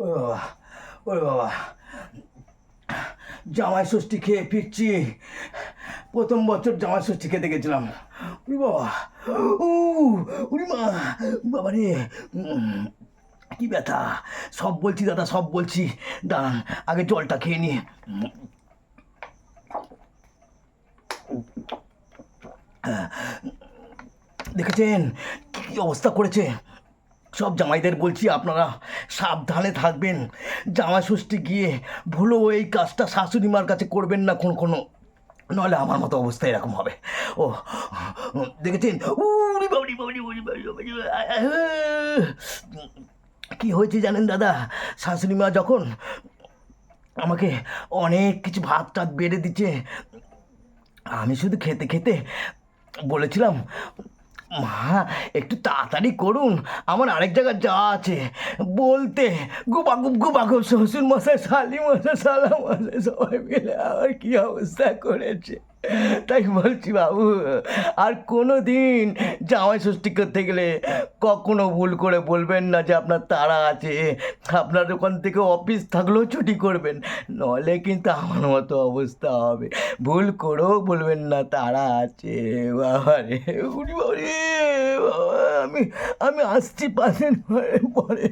ওরে বাবা ওরে বাবা। জামাই ষষ্ঠী খেয়ে ফিরছি। প্রথম বছর জামাই ষষ্ঠী খেতে গেছিলাম। উরি বাবা, উ উরি মা, বাবা রে। কি ব্যথা। সব বলছি দাদা, সব বলছি। দাঁড়ান, আগে জলটা খেয়ে নিয়ে দেখেছেন? কি অবস্থা করেছে? সব জামাইদের বলছি আপনারা সাবধানে থাকবেন। জামাই ষষ্ঠী গিয়ে ভুলেও এই কাজটা শাশুড়ি মার কাছে করবেন না কোনো কোনো। নাহলে আমার মতো অবস্থা এরকম হবে। ও, দেখেছেন? বাবরি কি হয়েছে জানেন দাদা? শাশুড়ি মা যখন আমাকে অনেক কিছু ভাত টাত বেড়ে দিচ্ছে, আমি শুধু খেতে খেতে বলেছিলাম মা, একটু তাড়াতাড়ি করুন। আমার আরেক জায়গায় যা আছে। বলতে, গুবাগুব গুবাগুব শ্বশুর মশাই শালি মশাই শালা মশাই সবাই মিলে আমার কী অবস্থা করেছে? তাই বলছি বাবু, আর কোনো দিন জামাই ষষ্ঠী করতে গেলে কখনো ভুল করে বলবেন না যে আপনার তারা আছে। আপনার ওখান থেকে অফিস থাকলেও ছুটি করবেন নলে কিন্তু আমার মতো অবস্থা হবে। ভুল করেও বলবেন না, তারা আছে। বাবা আমি আমি আসছি পাশের পরে।